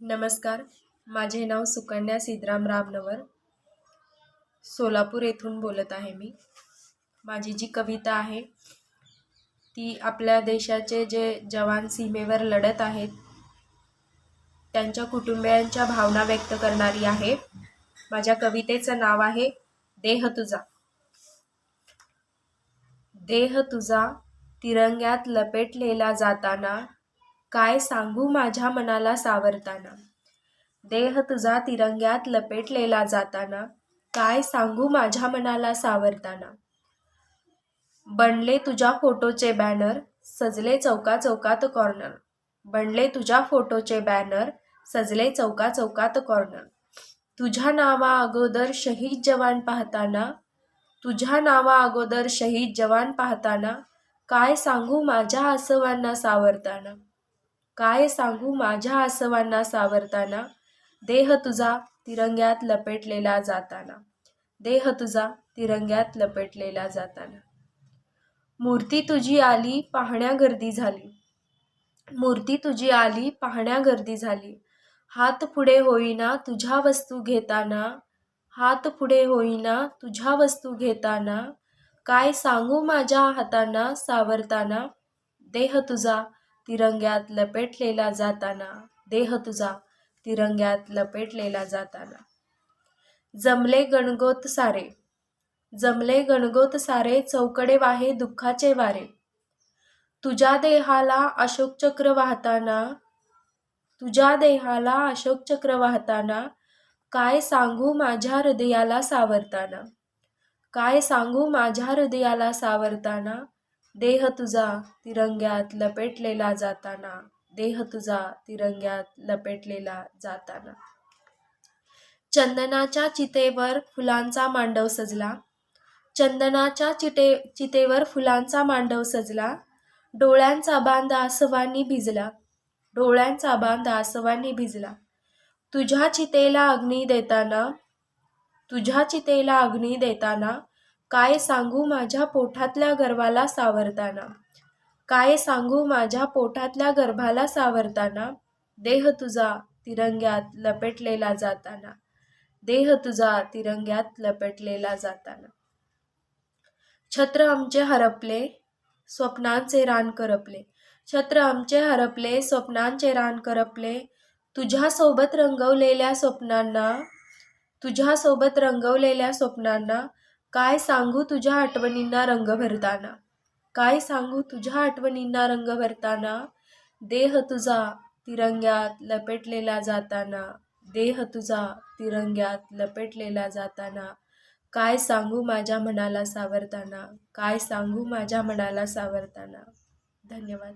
नमस्कार. माझे नाव सुकन्या सिद्धराम रामनवर. सोलापूर येथून बोलत आहे मी. माझी जी कविता आहे ती आपल्या देशाचे जे जवान सीमेवर लढत आहेत त्यांच्या कुटुंबियांच्या भावना व्यक्त करणारी आहे. माझ्या कवितेचं नाव आहे देह तुझा. देह तुझा तिरंग्यात लपेटलेला जाताना काय सांगू माझ्या मनाला सावरताना? देह तुझा तिरंग्यात लपेटलेला जाताना काय सांगू माझ्या मनाला सावरताना? बनले तुझ्या फोटोचे बॅनर सजले चौका चौकात कॉर्नर. बनले तुझ्या फोटोचे बॅनर सजले चौका चौकात कॉर्नर. तुझ्या नावा अगोदर शहीद जवान पाहताना तुझ्या नावा अगोदर शहीद जवान पाहताना काय सांगू माझ्या आसवांना सावरताना? काय सांगू माझ्या आसवांना सावरताना? देह तुझा तिरंग्यात लपेटलेला जाताना. देह तुझा तिरंग्यात लपेटलेला जाताना. मूर्ती तुझी आली पाहण्या गर्दी झाली. मूर्ती तुझी आली पाहण्या गर्दी झाली. हात पुढे होईना तुझ्या वस्तू घेताना. हात पुढे होईना तुझ्या वस्तू घेताना. काय सांगू माझ्या हातांना सावरताना? देह तुझा तिरंग्यात लपेटलेला जाताना देह तुझा तिरंग्यात लपेटलेला जाताना. जमले गणगोत सारे जमले गणगोत सारे चौकडे वाहे दुःखाचे वारे. तुझ्या देहाला अशोक चक्र वाहताना तुझ्या देहाला अशोक चक्र वाहताना काय सांगू माझ्या हृदयाला सावरताना? काय सांगू माझ्या हृदयाला सावरताना? देह तुझा तिरंग्यात लपेटलेला जाताना देह तुझा तिरंग्यात लपेटलेला जाताना. चंदनाच्या चितेवर फुलांचा मांडव सजला. चंदनाच्या चिटे चितेवर फुलांचा मांडव सजला. डोळ्यांचा बांध आसवांनी भिजला. डोळ्यांचा बांध आसवांनी भिजला. तुझ्या चितेला अग्नी देताना तुझ्या चितेला अग्नी देताना काय सांगू माझ्या पोटातल्या गर्वाला सावरताना? काय सांगू माझ्या पोटातल्या गर्भाला सावरताना? देह तुझा तिरंग्यात लपेटलेला जाताना. देह तुझा तिरंग्यात लपेटलेला जाताना. छत्र आमचे हरपले स्वप्नांचे रान करपले. छत्र आमचे हरपले स्वप्नांचे रान करपले. तुझ्यासोबत रंगवलेल्या स्वप्नांना तुझ्यासोबत रंगवलेल्या स्वप्नांना काय सांगू तुझ्या आठवणींना रंग भरताना? काय सांगू तुझ्या आठवणींना रंग भरताना? देह तुझा तिरंग्यात लपेटलेला जाताना. देह तुझा तिरंग्यात लपेटलेला जाताना. काय सांगू माझ्या मनाला सावरताना? काय सांगू माझ्या मनाला सावरताना? धन्यवाद.